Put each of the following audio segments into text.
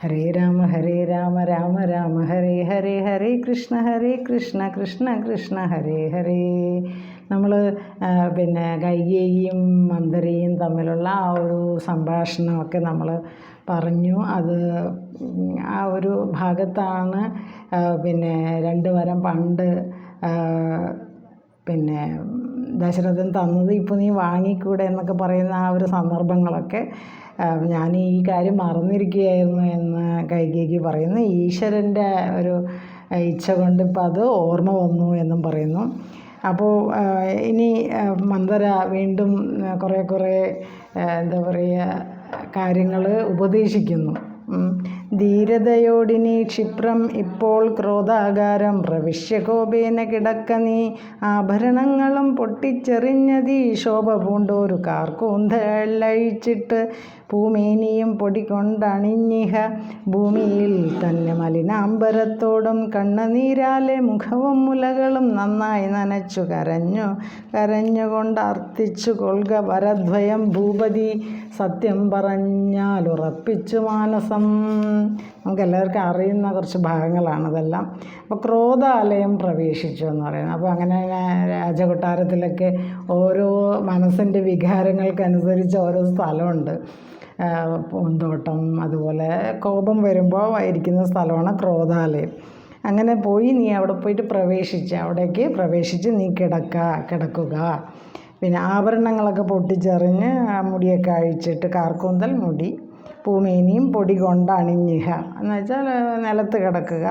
ഹരേ രാമ ഹരേ രാമ രാമ രാമ ഹരേ ഹരേ ഹരേ കൃഷ്ണ ഹരേ കൃഷ്ണ കൃഷ്ണ കൃഷ്ണ ഹരേ ഹരേ. നമ്മൾ പിന്നെ ഗൈകയും മന്ദരയും തമ്മിലുള്ള ആ ഒരു സംഭാഷണമൊക്കെ നമ്മൾ പറഞ്ഞു. അത് ആ ഒരു ഭാഗത്താണ് പിന്നെ രണ്ട് വരം പണ്ട് പിന്നെ ദശരഥൻ തന്നത് ഇപ്പോൾ നീ വാങ്ങിക്കൂടെ എന്നൊക്കെ പറയുന്ന ആ ഒരു സന്ദർഭങ്ങളൊക്കെ ഞാൻ ഈ കാര്യം മറന്നിരിക്കുകയായിരുന്നു എന്ന് കൈകേക്ക് പറയുന്നു ഈശ്വരന്റെ ഒരു ഇച്ഛ കൊണ്ട് ഇപ്പം അത് ഓർമ്മ വന്നു എന്നും പറയുന്നു അപ്പോൾ ഇനി മന്ദര വീണ്ടും കുറേ കുറേ എന്താ പറയുക കാര്യങ്ങൾ ഉപദേശിക്കുന്നു. ധീരതയോടിനി ക്ഷിപ്രം. ഇപ്പോൾ ക്രോധാകാരം. പ്രവിശ്യ കോപേന കിടക്ക നീ. ആഭരണങ്ങളും പൊട്ടിച്ചെറിഞ്ഞതീ ശോഭ പൂണ്ടോരു കാർക്കൂന്തലഴിച്ചിട്ട് ഭൂമേനിയും പൊടി കൊണ്ടണിഞ്ഞിഹ. ഭൂമിയിൽ തന്നെ മലിനാംബരത്തോടും കണ്ണുനീരാലെ മുഖവും മുലകളും നന്നായി നനച്ചു കരഞ്ഞു. കരഞ്ഞുകൊണ്ട് അർത്ഥിച്ചു കൊൽക വരദ്വയം ഭൂപതി. സത്യം പറഞ്ഞാൽ ഉറപ്പിച്ചു മാനസം. നമുക്ക് എല്ലാവർക്കും അറിയുന്ന കുറച്ച് ഭാഗങ്ങളാണ് അതെല്ലാം അപ്പോൾ ക്രോധാലയം പ്രവേശിച്ചു എന്ന് പറയുന്നത്. അപ്പോൾ അങ്ങനെ രാജകൊട്ടാരത്തിലൊക്കെ ഓരോ മനസ്സിന്റെ വികാരങ്ങൾക്കനുസരിച്ച് ഓരോ സ്ഥലമുണ്ട്. പൂന്തോട്ടം അതുപോലെ കോപം വരുമ്പോൾ ഇരിക്കുന്ന സ്ഥലമാണ് ക്രോധാലയം. അങ്ങനെ പോയി നീ അവിടെ പോയിട്ട് പ്രവേശിച്ച് അവിടേക്ക് പ്രവേശിച്ച് നീ കിടക്കുക കിടക്കുക. പിന്നെ ആഭരണങ്ങളൊക്കെ പൊട്ടിച്ചെറിഞ്ഞ് മുടിയൊക്കെ അഴിച്ചിട്ട് കാർക്കൂന്തൽ മുടി പൂമേനിയും പൊടി കൊണ്ട് അണിഞ്ഞുക എന്ന് വെച്ചാൽ നിലത്ത് കിടക്കുക.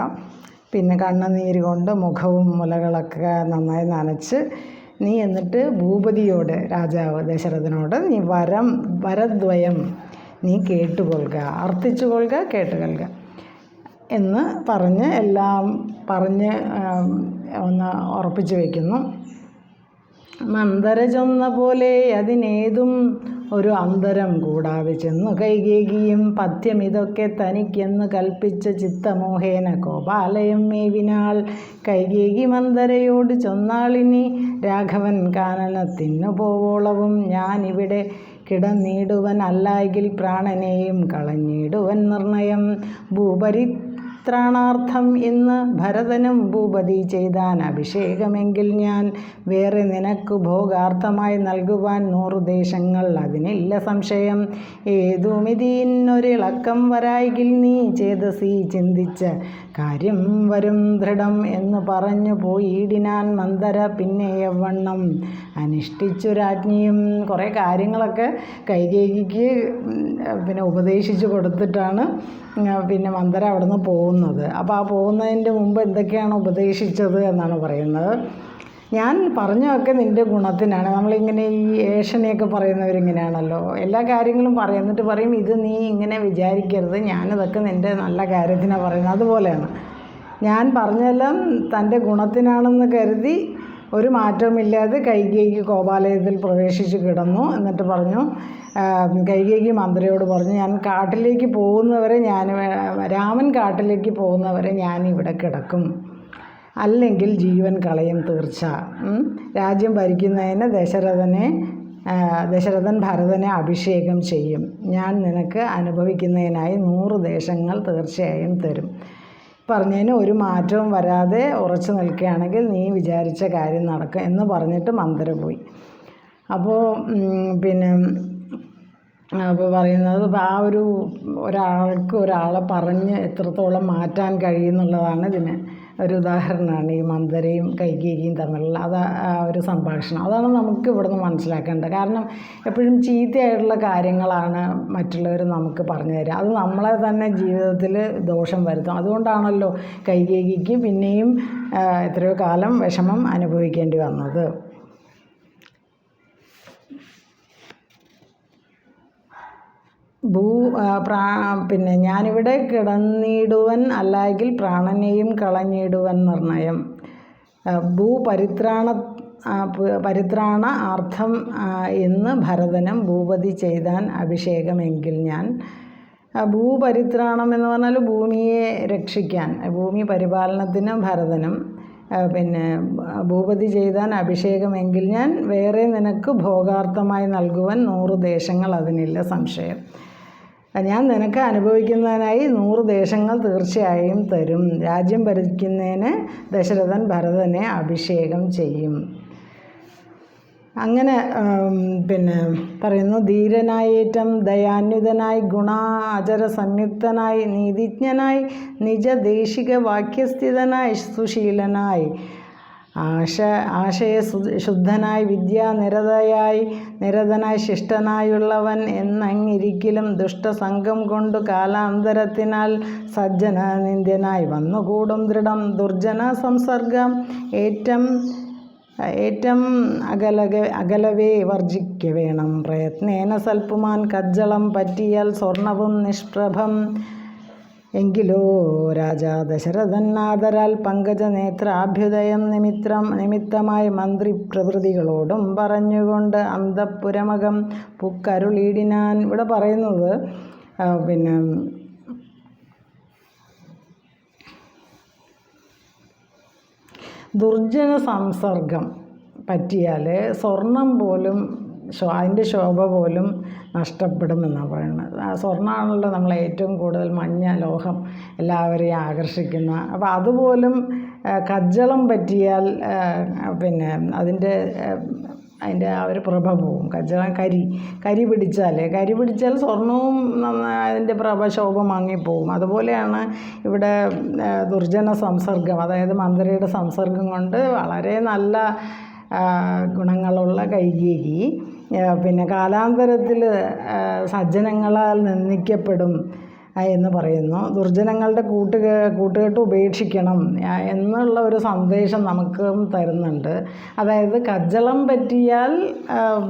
പിന്നെ കണ്ണുനീര് കൊണ്ട് മുഖവും മുലകളൊക്കെ നന്നായി നനച്ച് നീ എന്നിട്ട് ഭൂപതിയോട് രാജാവ് ദശരഥനോട് നീ വരം വരദ്വയം നീ കേട്ടുകൊള്ളുക അർത്ഥിച്ചുകൊള്ളുക കേട്ടുകൊള്ളുക എന്ന് പറഞ്ഞ് എല്ലാം പറഞ്ഞ് ഒന്ന് ഉറപ്പിച്ച് വയ്ക്കുന്നു മന്ദര ചൊന്ന പോലെ അതിനേതും ഒരു അന്തരം കൂടാതെ ചെന്നു കൈകേകിയും പഥ്യം ഇതൊക്കെ തനിക്കെന്ന് കൽപ്പിച്ച ചിത്തമോഹേന ഗോപാലയം മേവിനാൾ കൈകേകി മന്ദരയോട് ചൊന്നാളിനി രാഘവൻ കാനനത്തിന് പോവോളവും. ഞാനിവിടെ കിടന്നിടുവൻ അല്ലായെങ്കിൽ പ്രാണനെയും കളഞ്ഞിടുവൻ നിർണയം. ഭൂപരി ത്രാണാർത്ഥം ഇന്ന് ഭരതനും ഭൂപതി ചെയ്താൻ അഭിഷേകമെങ്കിൽ ഞാൻ വേറെ നിനക്ക് ഭോഗാർത്ഥമായി നൽകുവാൻ നൂറു ദേശങ്ങൾ അതിനില്ല സംശയം. ഏതുമിതിന്നൊരിളക്കം വരായെങ്കിൽ നീ ചേതസി ചിന്തിച്ച കാര്യം വരും ദൃഢം എന്ന് പറഞ്ഞു പോയിടിനാൻ മന്ദര പിന്നെ എവണ്ണം. അനുഷ്ഠിച്ചു രാജ്ഞിയും കുറേ കാര്യങ്ങളൊക്കെ കൈകേകിക്ക് പിന്നെ ഉപദേശിച്ചു കൊടുത്തിട്ടാണ് പിന്നെ മന്ദര അവിടുന്ന് പോകുന്നത്. അപ്പോൾ ആ പോകുന്നതിന്റെ മുമ്പ് എന്തൊക്കെയാണ് ഉപദേശിച്ചത് എന്നാണ് പറയുന്നത്? ഞാൻ പറഞ്ഞതൊക്കെ നിന്റെ ഗുണത്തിനാണ്. നമ്മളിങ്ങനെ ഈ ഏഷനെയൊക്കെ പറയുന്നവരിങ്ങനെയാണല്ലോ. എല്ലാ കാര്യങ്ങളും പറയും എന്നിട്ട് പറയും ഇത് നീ ഇങ്ങനെ വിചാരിക്കരുത്. ഞാനിതൊക്കെ നിന്റെ നല്ല കാര്യത്തിനാണ് പറയുന്നത്. അതുപോലെയാണ്. ഞാൻ പറഞ്ഞതെല്ലാം തന്റെ ഗുണത്തിനാണെന്ന് കരുതി ഒരു മാറ്റവുമില്ലാതെ കൈകേക്ക് കോപാലയത്തിൽ പ്രവേശിച്ച് കിടന്നു. എന്നിട്ട് പറഞ്ഞു കൈകേക്ക് മന്ത്രിയോട് പറഞ്ഞു ഞാൻ കാട്ടിലേക്ക് പോകുന്നവരെ ഞാൻ രാമൻ കാട്ടിലേക്ക് പോകുന്നവരെ ഞാൻ ഇവിടെ കിടക്കും. അല്ലെങ്കിൽ ജീവൻ കളയും തീർച്ച. രാജ്യം ഭരിക്കുന്നതിന് ദശരഥനെ ദശരഥൻ ഭരതനെ അഭിഷേകം ചെയ്യും. ഞാൻ നിനക്ക് അനുഭവിക്കുന്നതിനായി നൂറ് ദേശങ്ങൾ തീർച്ചയായും തരും. പറഞ്ഞതിന് ഒരു മാറ്റവും വരാതെ ഉറച്ചു നിൽക്കുകയാണെങ്കിൽ നീ വിചാരിച്ച കാര്യം നടക്കും എന്ന് പറഞ്ഞിട്ട് മന്ദര പോയി അപ്പോൾ പിന്നെ അപ്പോൾ പറയുന്നത് ആ ഒരു ഒരാൾക്ക് ഒരാളെ പറഞ്ഞ് എത്രത്തോളം മാറ്റാൻ കഴിയുന്നുള്ളതാണ് ഇതിന് ഒരു ഉദാഹരണമാണ് ഈ മന്ദരയും കൈകേകിയും തമ്മിലുള്ള അത് ഒരു സംഭാഷണം. അതാണ് നമുക്ക് ഇവിടുന്ന് മനസ്സിലാക്കേണ്ടത്. കാരണം എപ്പോഴും ചീത്തയായിട്ടുള്ള കാര്യങ്ങളാണ് മറ്റുള്ളവർ നമുക്ക് പറഞ്ഞു തരിക. അത് നമ്മളെ തന്നെ ജീവിതത്തിൽ ദോഷം വരുത്തും. അതുകൊണ്ടാണല്ലോ കൈകേകിക്ക് പിന്നെയും എത്രയോ കാലം വിഷമം അനുഭവിക്കേണ്ടി വന്നത്. ഭൂ പ്രാ പിന്നെ ഞാനിവിടെ കിടന്നിടുവൻ അല്ലെങ്കിൽ പ്രാണനെയും കളഞ്ഞിടുവൻ നിർണയം. ഭൂപരിത്രാണ പരിത്രാണ അർത്ഥം എന്ന് ഭരതനും ഭൂപതി ചെയ്താൻ അഭിഷേകമെങ്കിൽ ഞാൻ ഭൂപരിത്രാണം എന്ന് പറഞ്ഞാൽ ഭൂമിയെ രക്ഷിക്കാൻ ഭൂമി പരിപാലനത്തിന് ഭരതനും പിന്നെ ഭൂപതി ചെയ്താൻ അഭിഷേകമെങ്കിൽ ഞാൻ വേറെ നിനക്ക് ഭോഗാർത്ഥമായി നൽകുവാൻ നൂറ് ദേശങ്ങൾ അതിനില്ല സംശയം. ഞാൻ നിനക്ക് അനുഭവിക്കുന്നതിനായി നൂറ് ദേശങ്ങൾ തീർച്ചയായും തരും. രാജ്യം ഭരിക്കുന്നതിന് ദശരഥൻ ഭരതനെ അഭിഷേകം ചെയ്യും. അങ്ങനെ പിന്നെ പറയുന്നു ധീരനായേറ്റം ദയാന്വിതനായി ഗുണാചര സംയുക്തനായി നീതിജ്ഞനായി നിജദേശിക വാക്യസ്ഥിതനായി സുശീലനായി. ആശ ആശയ ശുദ്ധനായി വിദ്യാനിരതയായി നിരതനായി ശിഷ്ടനായുള്ളവൻ എന്നങ്ങിരിക്കലും ദുഷ്ടസംഘം കൊണ്ടു കാലാന്തരത്തിനാൽ സജ്ജന നിന്ദ്യനായി വന്നുകൂടും ദൃഢം ദുർജന സംസർഗം. ഏറ്റം ഏറ്റം അകലക അകലവേ വർജിക്ക വേണം പ്രയത്നേന സൽപ്പുമാൻ കജ്ജളം പറ്റിയാൽ സ്വർണവും നിഷ്പ്രഭം. എങ്കിലോ രാജാ ദശരഥൻ ആദരാൽ പങ്കജനേത്രാഭ്യുദയം നിമിത്രം നിമിത്തമായി മന്ത്രി പ്രഭൃതികളോടും പറഞ്ഞുകൊണ്ട് അന്തപ്പുരമകം പുക്കരുളീടിനാൻ. ഇവിടെ പറയുന്നത് പിന്നെ ദുർജന സംസർഗം പറ്റിയാൽ സ്വർണം പോലും അതിന്റെ ശോഭ പോലും നഷ്ടപ്പെടുമെന്നാണ് പറയുന്നത് സ്വർണമാണല്ലോ നമ്മൾ ഏറ്റവും കൂടുതൽ മഞ്ഞ ലോഹം എല്ലാവരെയും ആകർഷിക്കുന്ന. അപ്പോൾ അതുപോലും കജ്ജളം പറ്റിയാൽ പിന്നെ അതിന്റെ അതിന്റെ ആ ഒരു പ്രഭ പോവും. കജ്ജളം കരി കരി പിടിച്ചാൽ കരി പിടിച്ചാൽ സ്വർണവും അതിന്റെ പ്രഭ ശോഭ മങ്ങിപ്പോവും. അതുപോലെയാണ് ഇവിടെ ദുർജന സംസർഗം. അതായത് മന്ത്രിയുടെ സംസർഗം കൊണ്ട് വളരെ നല്ല ഗുണങ്ങളുള്ള കൈകേരി പിന്നെ കാലാന്തരത്തിൽ സജ്ജനങ്ങളാൽ നിന്ദിക്കപ്പെടും എന്ന് പറയുന്നു. ദുർജനങ്ങളുടെ കൂട്ട് കൂട്ടുകെട്ട് ഉപേക്ഷിക്കണം എന്നുള്ള ഒരു സന്ദേശം നമുക്കും തരുന്നുണ്ട്. അതായത് കജ്ജളം പറ്റിയാൽ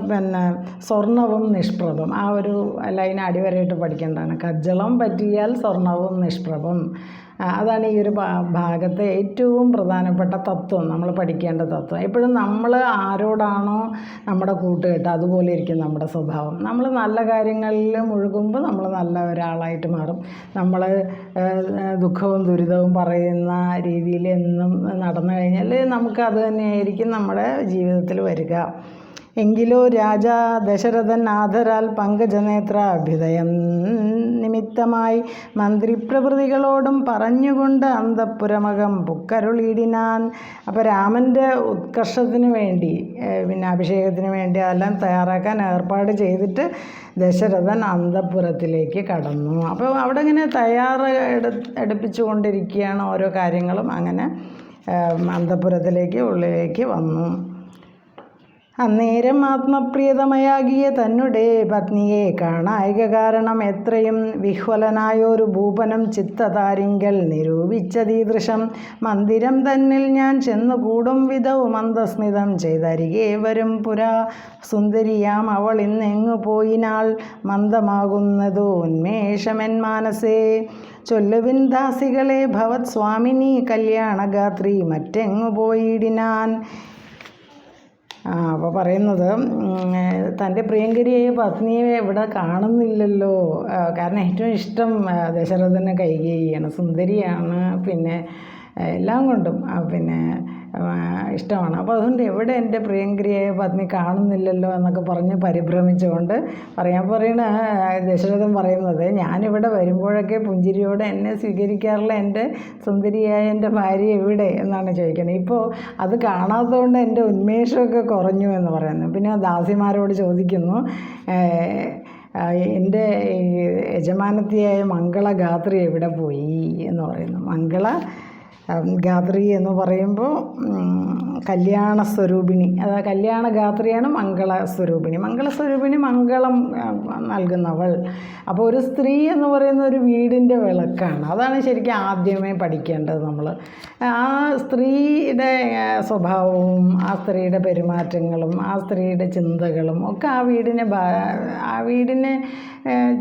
പിന്നെ സ്വർണവും നിഷ്പ്രഭം. ആ ഒരു ലൈൻ അടിവരയിട്ട് പഠിക്കേണ്ടതാണ്. കജ്ജളം പറ്റിയാൽ സ്വർണവും നിഷ്പ്രഭം. അതാണ് ഈ ഒരു ഭാഗത്തെ ഏറ്റവും പ്രധാനപ്പെട്ട തത്വം നമ്മൾ പഠിക്കേണ്ട തത്വം. എപ്പോഴും നമ്മൾ ആരോടാണോ നമ്മുടെ കൂട്ടുകെട്ട് അതുപോലെ ഇരിക്കും നമ്മുടെ സ്വഭാവം. നമ്മൾ നല്ല കാര്യങ്ങളിൽ മുഴുകുമ്പോൾ നമ്മൾ നല്ല ഒരാളായിട്ട് മാറും. നമ്മൾ ദുഃഖവും ദുരിതവും പറയുന്ന രീതിയിൽ എന്നും നടന്നു കഴിഞ്ഞാൽ നമുക്കത് തന്നെയായിരിക്കും നമ്മുടെ ജീവിതത്തിൽ വരിക. എങ്കിലോ രാജാ ദശരഥൻ ആദരാൽ പങ്കജനേത്ര അഭ്യുദയം നിമിത്തമായി മന്ത്രിപ്രഭൃതികളോടും പറഞ്ഞുകൊണ്ട് അന്തപ്പുരമകം പുക്കരുളിയിടിനാൻ. അപ്പോൾ രാമന്റെ ഉത്കർഷത്തിന് വേണ്ടി പിന്നെ അഭിഷേകത്തിന് വേണ്ടി അതെല്ലാം തയ്യാറാക്കാൻ ഏർപ്പാട് ചെയ്തിട്ട് ദശരഥൻ അന്തപ്പുരത്തിലേക്ക് കടന്നു. അപ്പോൾ അവിടെ ഇങ്ങനെ തയ്യാറ് എടുപ്പിച്ചു എടുപ്പിച്ചുകൊണ്ടിരിക്കുകയാണ് ഓരോ കാര്യങ്ങളും. അങ്ങനെ അന്തപുരത്തിലേക്ക് ഉള്ളിലേക്ക് വന്നു. അന്നേരം ആത്മപ്രിയതമയാകിയ തന്നെ പത്നിയെ കാണായിക കാരണം എത്രയും വിഹ്വലനായൊരു ഭൂപനം ചിത്തതാരിങ്കൽ നിരൂപിച്ചതീദൃശം മന്ദിരം തന്നിൽ ഞാൻ ചെന്നുകൂടും വിധവും മന്ദസ്മിതം ചെയ്തരികെ വരും പുരാ. സുന്ദരിയാം അവൾ ഇന്നെങ്ങു പോയിനാൾ മന്ദമാകുന്നതു ഉന്മേഷമെൻ മാനസേ. ചൊല്ലുവിൻ ദാസികളെ ഭവത് സ്വാമിനി കല്യാണഗാത്രി മറ്റെങ്ങു പോയിടിനാൻ. അപ്പോൾ പറയുന്നത് തന്റെ പ്രിയങ്കരിയായ പത്നിയെ ഇവിടെ കാണുന്നില്ലല്ലോ. കാരണം ഏറ്റവും ഇഷ്ടം ദശരഥന് കൈകേയിയാണ് സുന്ദരിയാണ് പിന്നെ എല്ലാം കൊണ്ടും. പിന്നെ ഇഷ്ടമാണ്. അപ്പോൾ അതുകൊണ്ട് എവിടെ എന്റെ പ്രിയങ്കരിയായ പത്നി കാണുന്നില്ലല്ലോ എന്നൊക്കെ പറഞ്ഞ് പരിഭ്രമിച്ചുകൊണ്ട് പറയാൻ പറയണ ദശരഥൻ പറയുന്നത് ഞാനിവിടെ വരുമ്പോഴൊക്കെ പുഞ്ചിരിയോടെ എന്നെ സ്വീകരിക്കാറുള്ള എന്റെ സുന്ദരിയായ എന്റെ ഭാര്യ എവിടെ? എന്നാണ് ചോദിക്കുന്നത്. ഇപ്പോൾ അത് കാണാത്തതുകൊണ്ട് എന്റെ ഉന്മേഷമൊക്കെ കുറഞ്ഞു എന്ന് പറയുന്നു പിന്നെ ദാസിമാരോട് ചോദിക്കുന്നു എന്റെ യജമാനത്തിയായ മംഗളഗാത്രി എവിടെ പോയി? എന്ന് പറയുന്നു. മംഗള ഗാത്രി എന്ന് പറയുമ്പോൾ കല്യാണ സ്വരൂപിണി. അത് കല്യാണ ഗാത്രിയാണ് മംഗള സ്വരൂപിണി. മംഗള സ്വരൂപിണി മംഗളം നൽകുന്നവൾ. അപ്പോൾ ഒരു സ്ത്രീ എന്ന് പറയുന്ന ഒരു വീടിന്റെ വിളക്കാണ്. അതാണ് ശരിക്കും ആദ്യമേ പഠിക്കേണ്ടത് നമ്മൾ. ആ സ്ത്രീയുടെ സ്വഭാവവും ആ സ്ത്രീയുടെ പെരുമാറ്റങ്ങളും ആ സ്ത്രീയുടെ ചിന്തകളും ഒക്കെ ആ വീടിനെ ആ വീടിനെ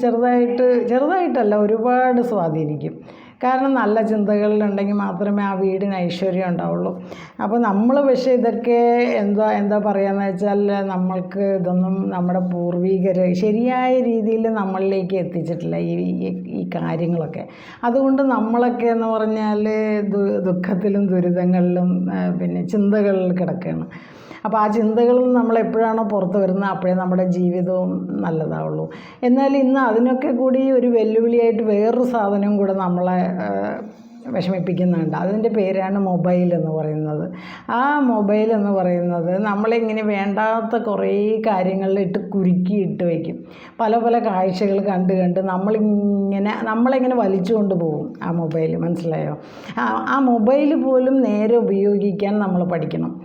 ചെറുതായിട്ട് ചെറുതായിട്ടല്ല ഒരുപാട് സ്വാധീനിക്കും. കാരണം നല്ല ചിന്തകളിലുണ്ടെങ്കിൽ മാത്രമേ ആ വീടിന് ഐശ്വര്യം ഉണ്ടാവുള്ളൂ. അപ്പോൾ നമ്മൾ പക്ഷേ ഇതൊക്കെ എന്താ എന്താ പറയുകയെന്ന് വെച്ചാൽ നമ്മൾക്ക് ഇതൊന്നും നമ്മുടെ പൂർവികർ ശരിയായ രീതിയിൽ നമ്മളിലേക്ക് എത്തിച്ചിട്ടില്ല ഈ ഈ- കാര്യങ്ങളൊക്കെ. അതുകൊണ്ട് നമ്മളൊക്കെ എന്ന് പറഞ്ഞാൽ ദുഃഖത്തിലും ദുരിതങ്ങളിലും പിന്നെ ചിന്തകളിൽ കിടക്കുകയാണ്. അപ്പോൾ ആ ചിന്തകളിൽ നിന്ന് നമ്മൾ എപ്പോഴാണോ പുറത്ത് വരുന്നത് അപ്പോഴേ നമ്മുടെ ജീവിതവും നല്ലതാവുള്ളൂ. എന്നാൽ ഇന്ന് അതിനൊക്കെ കൂടി ഒരു വെല്ലുവിളിയായിട്ട് വേറൊരു സാധനം കൂടെ നമ്മളെ വിഷമിപ്പിക്കുന്നുണ്ട്. അതിന്റെ പേരാണ് മൊബൈൽ എന്ന് പറയുന്നത്. ആ മൊബൈൽ എന്ന് പറയുന്നത് നമ്മളിങ്ങനെ വേണ്ടാത്ത കുറേ കാര്യങ്ങളിലിട്ട് കുരുക്കി ഇട്ട് വയ്ക്കും പല പല കാഴ്ചകൾ കണ്ട് കണ്ട് നമ്മളിങ്ങനെ നമ്മളിങ്ങനെ വലിച്ചു കൊണ്ട് പോകും ആ മൊബൈൽ മനസ്സിലായോ? ആ മൊബൈൽ പോലും നേരെ ഉപയോഗിക്കാൻ നമ്മൾ പഠിക്കണം.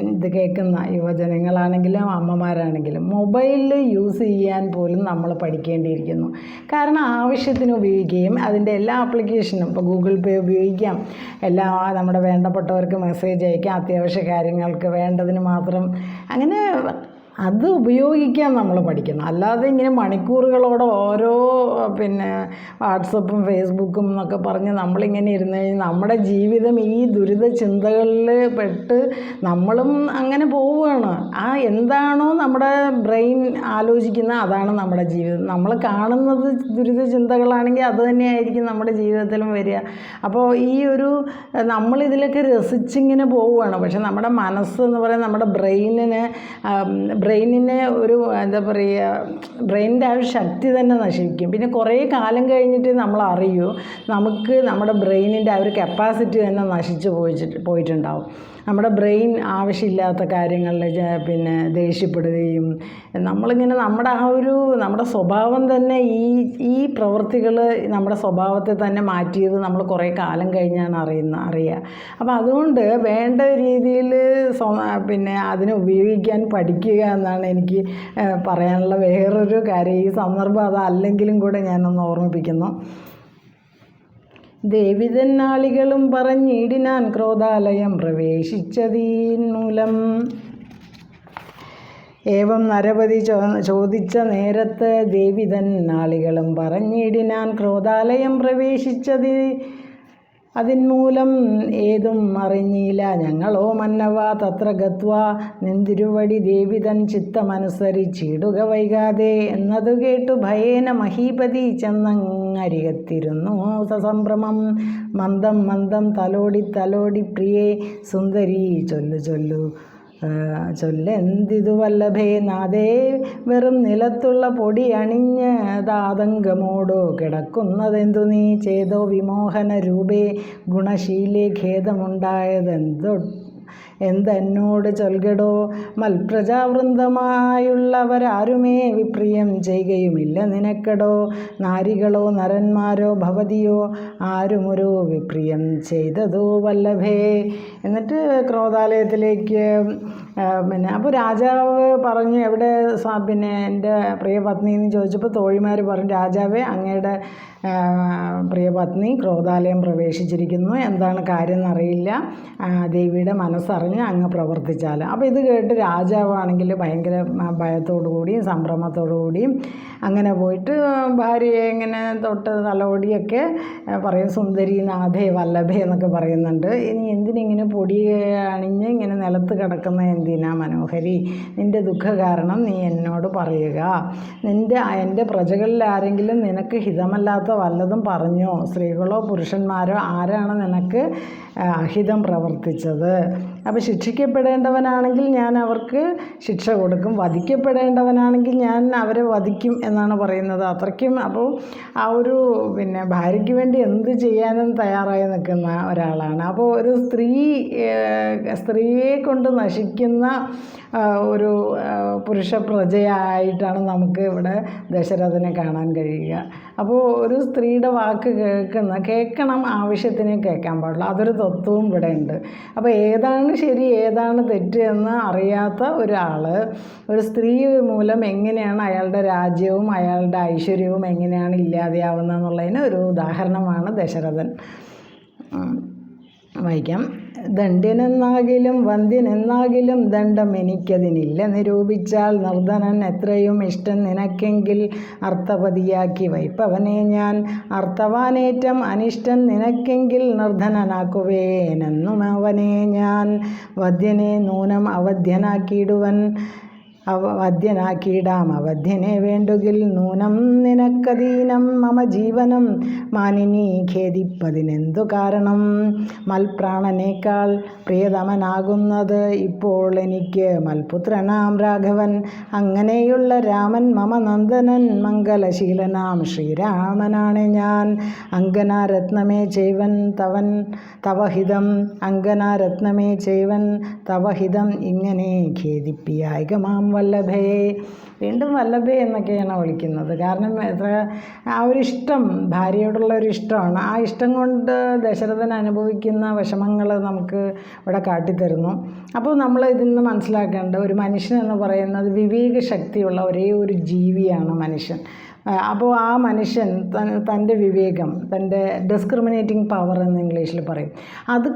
ഇത് കേൾക്കുന്ന യുവജനങ്ങളാണെങ്കിലും അമ്മമാരാണെങ്കിലും മൊബൈൽ യൂസ് ചെയ്യാൻ പോലും നമ്മൾ പഠിക്കേണ്ടിയിരിക്കുന്നു. കാരണം ആവശ്യത്തിന് ഉപയോഗിക്കുകയും അതിന്റെ എല്ലാ ആപ്ലിക്കേഷനും ഇപ്പോൾ ഗൂഗിൾ പേ ഉപയോഗിക്കാം. എല്ലാ നമ്മുടെ വേണ്ടപ്പെട്ടവർക്ക് മെസ്സേജ് അയക്കാം. അത്യാവശ്യ കാര്യങ്ങൾക്ക് വേണ്ടതിന് മാത്രം. അങ്ങനെ അത് ഉപയോഗിക്കാൻ നമ്മൾ പഠിക്കണം. അല്ലാതെ ഇങ്ങനെ മണിക്കൂറുകളോടെ ഓരോ പിന്നെ വാട്സപ്പും ഫേസ്ബുക്കും എന്നൊക്കെ പറഞ്ഞ് നമ്മളിങ്ങനെ ഇരുന്ന് കഴിഞ്ഞാൽ നമ്മുടെ ജീവിതം ഈ ദുരിത ചിന്തകളിൽ പെട്ട് നമ്മളും അങ്ങനെ പോവുകയാണ്. ആ എന്താണോ നമ്മുടെ ബ്രെയിൻ ആലോചിക്കുന്ന അതാണ് നമ്മുടെ ജീവിതം. നമ്മൾ കാണുന്നത് ദുരിത ചിന്തകളാണെങ്കിൽ അത് തന്നെയായിരിക്കും നമ്മുടെ ജീവിതത്തിലും വരിക. അപ്പോൾ ഈ ഒരു നമ്മളിതിലൊക്കെ രസിച്ചിങ്ങനെ പോവുകയാണ്. പക്ഷെ നമ്മുടെ മനസ്സ് എന്ന് പറയുന്നത് നമ്മുടെ ബ്രെയിനിന് ബ്രെയിനിനെ ഒരു എന്താ പറയുക ബ്രെയിനിന്റെ ആ ഒരു ശക്തി തന്നെ നശിക്കും പിന്നെ കുറേ കാലം കഴിഞ്ഞിട്ട് നമ്മൾ അറിയൂ നമുക്ക് നമ്മുടെ ബ്രെയിനിന്റെ ആ ഒരു കപ്പാസിറ്റി തന്നെ നശിച്ചു പോയിച്ചിട്ട് പോയിട്ടുണ്ടാവും. നമ്മുടെ ബ്രെയിൻ ആവശ്യമില്ലാത്ത കാര്യങ്ങളിൽ പിന്നെ ദേഷ്യപ്പെടുകയും നമ്മളിങ്ങനെ നമ്മുടെ ആ ഒരു നമ്മുടെ സ്വഭാവം തന്നെ ഈ ഈ പ്രവൃത്തികൾ നമ്മുടെ സ്വഭാവത്തെ തന്നെ മാറ്റിയത് നമ്മൾ കുറേ കാലം കഴിഞ്ഞാണ് അറിയുന്ന അറിയുക. അപ്പോൾ അതുകൊണ്ട് വേണ്ട രീതിയിൽ പിന്നെ അതിനെ ഉപയോഗിക്കാൻ പഠിക്കുക എന്നാണ് എനിക്ക് പറയാനുള്ള വേറൊരു കാര്യം. ഈ സന്ദർഭം അതല്ലെങ്കിലും കൂടെ ഞാനൊന്ന് ഓർമ്മിപ്പിക്കുന്നു. ദേവിതന്നാളികളും പറഞ്ഞിടിനാൻ ക്രോധാലയം പ്രവേശിച്ചതീന്മൂലം ഏവം നരപതി ചോദിച്ച നേരത്ത് ദേവിതൻ നാളികളും പറഞ്ഞിടിനാൻ ക്രോധാലയം പ്രവേശിച്ചത് അതിന്മൂലം ഏതും അറിഞ്ഞില്ല. ഞങ്ങളോ മന്നവ തത്ര ഗത്വ നിന്തിരുവടി ദേവിതൻ ചിത്തമനുസരിച്ചിടുക വൈകാതെ എന്നതു കേട്ടു ഭയേന മഹീപതി ചെന്നങ്ങരികത്തിരുന്നു. സസംഭ്രമം മന്ദം മന്ദം തലോടി തലോടി പ്രിയേ സുന്ദരി ചൊല്ലു ചൊല്ലു. ചൊല്ലെന്തിതു വല്ലഭേ നാദേ വെറും നിലത്തുള്ള പൊടി അണിഞ്ഞ് ദാതങ്കമോടോ കിടക്കുന്നതെന്തു നീ? ചേതോ വിമോഹന രൂപേ ഗുണശീലേ ഖേദമുണ്ടായതെന്തോ എന്തെന്നോട് ചൊൽകടോ? മൽപ്രജാവൃന്ദമായുള്ളവരാരുമേ? വിപ്രിയം ചെയ്യുകയുമില്ല നിനക്കടോ? നാരികളോ നരന്മാരോ ഭവതിയോ? ആരുമൊരു വിപ്രിയം ചെയ്തതോ വല്ലഭേ? എന്നിട്ട് ക്രോധാലയത്തിലേക്ക് പിന്നെ അപ്പോൾ രാജാവ് പറഞ്ഞു എവിടെ പിന്നെ എന്റെ പ്രിയപത്നി എന്ന് ചോദിച്ചപ്പോൾ തോഴിമാർ പറഞ്ഞു രാജാവേ അങ്ങയുടെ പ്രിയ പ്രിയപത്നി ക്രോധാലയം പ്രവേശിച്ചിരിക്കുന്നു. എന്താണ് കാര്യം എന്നറിയില്ല. ദേവിയുടെ മനസ്സറിഞ്ഞ് അങ്ങ് പ്രവർത്തിച്ചാൽ അപ്പോൾ ഇത് കേട്ട് രാജാവാണെങ്കിൽ ഭയങ്കര ഭയത്തോടു കൂടിയും സംഭ്രമത്തോടു കൂടിയും അങ്ങനെ പോയിട്ട് ഭാര്യയെ ഇങ്ങനെ തൊട്ട് തലോടിയൊക്കെ പറയും സുന്ദരി നാഥേ വല്ലഭേ എന്നൊക്കെ പറയുന്നുണ്ട്. ഇനി എന്തിനിങ്ങനെ പൊടി അണിഞ്ഞ് ഇങ്ങനെ നിലത്ത് കിടക്കുന്ന എന്തിനാ മനോഹരി നിന്റെ ദുഃഖ കാരണം നീ എന്നോട് പറയുക. നിന്റെ എന്റെ പ്രജകളിൽ ആരെങ്കിലും നിനക്ക് ഹിതമല്ലാത്ത വല്ലതും പറഞ്ഞോ? സ്ത്രീകളോ പുരുഷന്മാരോ? ആരാണ് നിനക്ക് അഹിതം പ്രവർത്തിച്ചത്. അപ്പോൾ ശിക്ഷിക്കപ്പെടേണ്ടവനാണെങ്കിൽ ഞാൻ അവർക്ക് ശിക്ഷ കൊടുക്കും. വധിക്കപ്പെടേണ്ടവനാണെങ്കിൽ ഞാൻ അവരെ വധിക്കും എന്നാണ് പറയുന്നത്. അത്രയ്ക്കും അപ്പോൾ ആ ഒരു പിന്നെ ഭാര്യയ്ക്ക് വേണ്ടി എന്ത് ചെയ്യാനും തയ്യാറായി നിൽക്കുന്ന ഒരാളാണ്. അപ്പോൾ ഒരു സ്ത്രീ സ്ത്രീയെ കൊണ്ട് നശിക്കുന്ന ഒരു പുരുഷ പ്രജയായിട്ടാണ് നമുക്ക് ഇവിടെ ദശരഥനെ കാണാൻ കഴിയുക. അപ്പോൾ ഒരു സ്ത്രീയുടെ വാക്ക് കേൾക്കുന്ന കേൾക്കണം ആവശ്യത്തിന് കേൾക്കാൻ പാടുള്ളൂ. അതൊരു തത്വവും ഇവിടെ ഉണ്ട്. അപ്പോൾ ഏതാണ് ശരി ഏതാണ് തെറ്റ് എന്ന് അറിയാത്ത ഒരാൾ ഒരു സ്ത്രീ മൂലം എങ്ങനെയാണ് അയാളുടെ രാജ്യവും അയാളുടെ ഐശ്വര്യവും എങ്ങനെയാണ് ഇല്ലാതെയാവുന്നത് എന്നുള്ളതിന് ഒരു ഉദാഹരണമാണ് ദശരഥൻ. വായിക്കാം. ദണ്ഡ്യനെന്നാകിലും വന്ധ്യനെന്നാകിലും ദണ്ഡം എനിക്കതിനില്ല. നിരൂപിച്ചാൽ നിർധനൻ എത്രയും ഇഷ്ടം നിനക്കെങ്കിൽ അർത്ഥപതിയാക്കി വൈപ്പവനെ ഞാൻ. അർത്ഥവാനേറ്റം അനിഷ്ടൻ നിനക്കെങ്കിൽ നിർധനനാക്കുവേനെന്നും അവനെ ഞാൻ. വധ്യനെ നൂനം അവധ്യനാക്കിയിടുവൻ. അവധ്യനാക്കിയിടാം അവധ്യനെ വേണ്ടുകിൽ നൂനം നിനക്കധീനം മമ ജീവനം. മാനിനി ഖേദിപ്പതിനെന്തു കാരണം? മൽപ്രാണനേക്കാൾ പ്രിയതമനാകുന്നത് ഇപ്പോൾ എനിക്ക് മൽപുത്രനാം രാഘവൻ. അങ്ങനെയുള്ള രാമൻ മമ നന്ദനൻ മംഗലശീലനാം ശ്രീരാമനാണ് ഞാൻ. അങ്കനാരത്നമേ ചെയ്വൻ തവൻ തവഹിതം. അങ്കനാരത്നമേ ചെയ്വൻ തവഹിതം ഇങ്ങനെ ഖേദിപ്പിയായികമാം വല്ലഭയെ വീണ്ടും വല്ലഭേ എന്നൊക്കെയാണ് വിളിക്കുന്നത്. കാരണം എത്ര ആ ഒരു ഇഷ്ടം ഭാര്യയോടുള്ള ഒരു ഇഷ്ടമാണ് ആ ഇഷ്ടം കൊണ്ട് ദശരഥൻ അനുഭവിക്കുന്ന വിഷമങ്ങൾ നമുക്ക് ഇവിടെ കാട്ടിത്തരുന്നു. അപ്പോൾ നമ്മൾ ഇതിൽ നിന്ന് മനസ്സിലാക്കേണ്ടത് ഒരു മനുഷ്യൻ എന്ന് പറയുന്നത് വിവേക ശക്തിയുള്ള ഒരേ ഒരു ജീവിയാണ് മനുഷ്യൻ. അപ്പോൾ ആ മനുഷ്യൻ തന്റെ വിവേകം തന്റെ ഡിസ്ക്രിമിനേറ്റിംഗ് പവർ എന്ന് ഇംഗ്ലീഷിൽ പറയും. അത്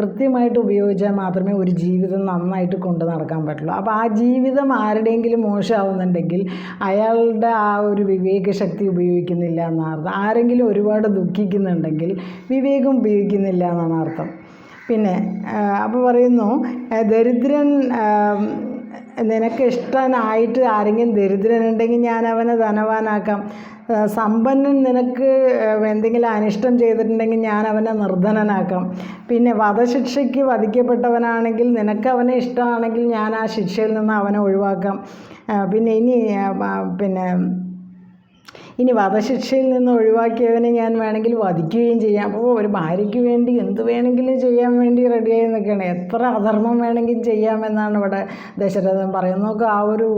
കൃത്യമായിട്ട് ഉപയോഗിച്ചാൽ മാത്രമേ ഒരു ജീവിതം നന്നായിട്ട് കൊണ്ടു നടക്കാൻ പറ്റുള്ളൂ. അപ്പോൾ ആ ജീവിതം ആരുടെയെങ്കിലും മോശമാവുന്നുണ്ടെങ്കിൽ അയാളുടെ ആ ഒരു വിവേകശക്തി ഉപയോഗിക്കുന്നില്ല എന്നാണ് അർത്ഥം ആരെങ്കിലും ഒരുപാട് ദുഃഖിക്കുന്നുണ്ടെങ്കിൽ വിവേകം ഉപയോഗിക്കുന്നില്ല എന്നാണ് അർത്ഥം. പിന്നെ അപ്പോൾ പറയുന്നു ദരിദ്രൻ നിനക്ക് ഇഷ്ടനായിട്ട് ആരെങ്കിലും ദരിദ്രനുണ്ടെങ്കിൽ ഞാൻ അവനെ ധനവാനാക്കാം സമ്പന്നൻ നിനക്ക് എന്തെങ്കിലും അനിഷ്ടം ചെയ്തിട്ടുണ്ടെങ്കിൽ ഞാൻ അവനെ നിർധനനാക്കാം. പിന്നെ വധശിക്ഷയ്ക്ക് വധിക്കപ്പെട്ടവനാണെങ്കിൽ നിനക്ക് അവനെ ഇഷ്ടമാണെങ്കിൽ ഞാൻ ആ ശിക്ഷയിൽ നിന്ന് അവനെ ഒഴിവാക്കാം. പിന്നെ ഇനി പിന്നെ ഇനി വധശിക്ഷയിൽ നിന്ന് ഒഴിവാക്കിയവനെ ഞാൻ വേണമെങ്കിൽ വധിക്കുകയും ചെയ്യാം. അപ്പോൾ ഒരു ഭാര്യയ്ക്ക് വേണ്ടി എന്ത് വേണമെങ്കിലും ചെയ്യാൻ വേണ്ടി റെഡിയായി നിൽക്കുകയാണ്. എത്ര അധർമ്മം വേണമെങ്കിലും ചെയ്യാമെന്നാണ് ഇവിടെ ദശരഥൻ പറയുന്നത്. നമുക്ക് ആ ഒരു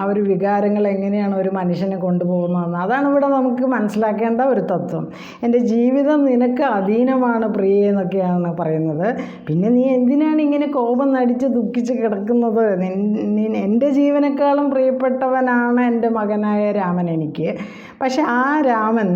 ആ ഒരു വികാരങ്ങൾ എങ്ങനെയാണ് ഒരു മനുഷ്യനെ കൊണ്ടുപോകുന്നതെന്ന്. അതാണ് ഇവിടെ നമുക്ക് മനസ്സിലാക്കേണ്ട ഒരു തത്വം. എന്റെ ജീവിതം നിനക്ക് അധീനമാണ് പ്രിയ എന്നൊക്കെയാണ് പറയുന്നത്. പിന്നെ നീ എന്തിനാണ് ഇങ്ങനെ കോപം നടിച്ച് ദുഃഖിച്ച് കിടക്കുന്നത്? എന്റെ ജീവനേക്കാളും പ്രിയപ്പെട്ടവനാണ് എന്റെ മകനായ രാമൻ എനിക്ക്. പക്ഷെ ആ രാമൻ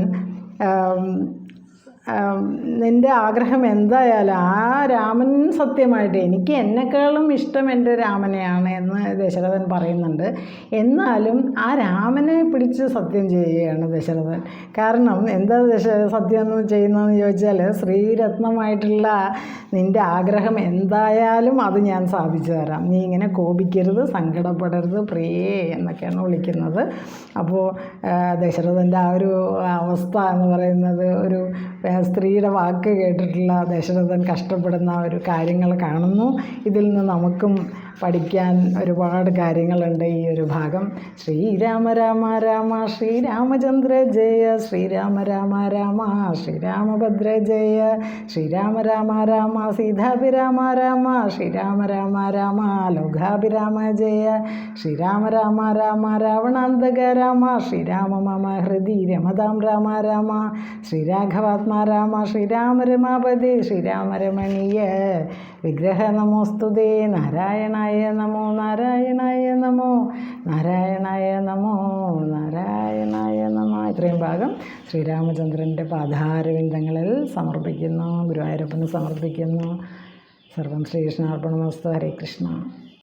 നിന്റെ ആഗ്രഹം എന്തായാലും ആ രാമൻ സത്യമായിട്ട് എനിക്ക് എന്നെക്കാളും ഇഷ്ടം എന്റെ രാമനെയാണ് എന്ന് ദശരഥൻ പറയുന്നുണ്ട്. എന്നാലും ആ രാമനെ പിടിച്ച് സത്യം ചെയ്യുകയാണ് ദശരഥൻ. കാരണം എന്താ ദശ സത്യം എന്ന് ചെയ്യുന്നതെന്ന് ചോദിച്ചാൽ ശ്രീരത്നമായിട്ടുള്ള നിന്റെ ആഗ്രഹം എന്തായാലും അത് ഞാൻ സാധിച്ചു തരാം. നീ ഇങ്ങനെ കോപിക്കരുത് സങ്കടപ്പെടരുത് പ്രിയേ എന്നൊക്കെയാണ് വിളിക്കുന്നത്. അപ്പോൾ ദശരഥന്റെ ആ ഒരു അവസ്ഥ എന്ന് പറയുന്നത് ഒരു സ്ത്രീയുടെ വാക്ക് കേട്ടിട്ടുള്ള ദശരഥൻ കഷ്ടപ്പെടുന്ന ഒരു കാര്യങ്ങൾ കാണുന്നു. ഇതിൽ നിന്ന് നമുക്കും പഠിക്കാൻ ഒരുപാട് കാര്യങ്ങളുണ്ട് ഈ ഒരു ഭാഗം. ശ്രീരാമ രാമ രാമ ശ്രീരാമചന്ദ്ര ജയ ശ്രീരാമ രാമ രാമ ശ്രീരാമഭദ്ര ജയ ശ്രീരാമ രാമ രാമ സീതാഭിരാമ രാമ ശ്രീരാമ രാമ രാമ ലോകാഭിരാമ ജയ ശ്രീരാമ രാമ രാമ രാവണാന്തക രാമ ശ്രീരാമ മമ ഹൃദി രമതാം രാമ രാമ ശ്രീരാഘവാത്മാ രാമ ശ്രീരാമ രമാപതി ശ്രീരാമ രമണീയ വിഗ്രഹ നമോസ്തുതേ നാരായണായ നമോ നാരായണായ നമോ നാരായണായ നമോ നാരായണായ നമോ. ഇത്രയും ഭാഗം ശ്രീരാമചന്ദ്രന്റെ പാധാരവിന്ദങ്ങളിൽ സമർപ്പിക്കുന്നു ഗുരുവായൂരപ്പന് സമർപ്പിക്കുന്നു. സർവം ശ്രീകൃഷ്ണാർപ്പണമസ്തു ഹരേ കൃഷ്ണ.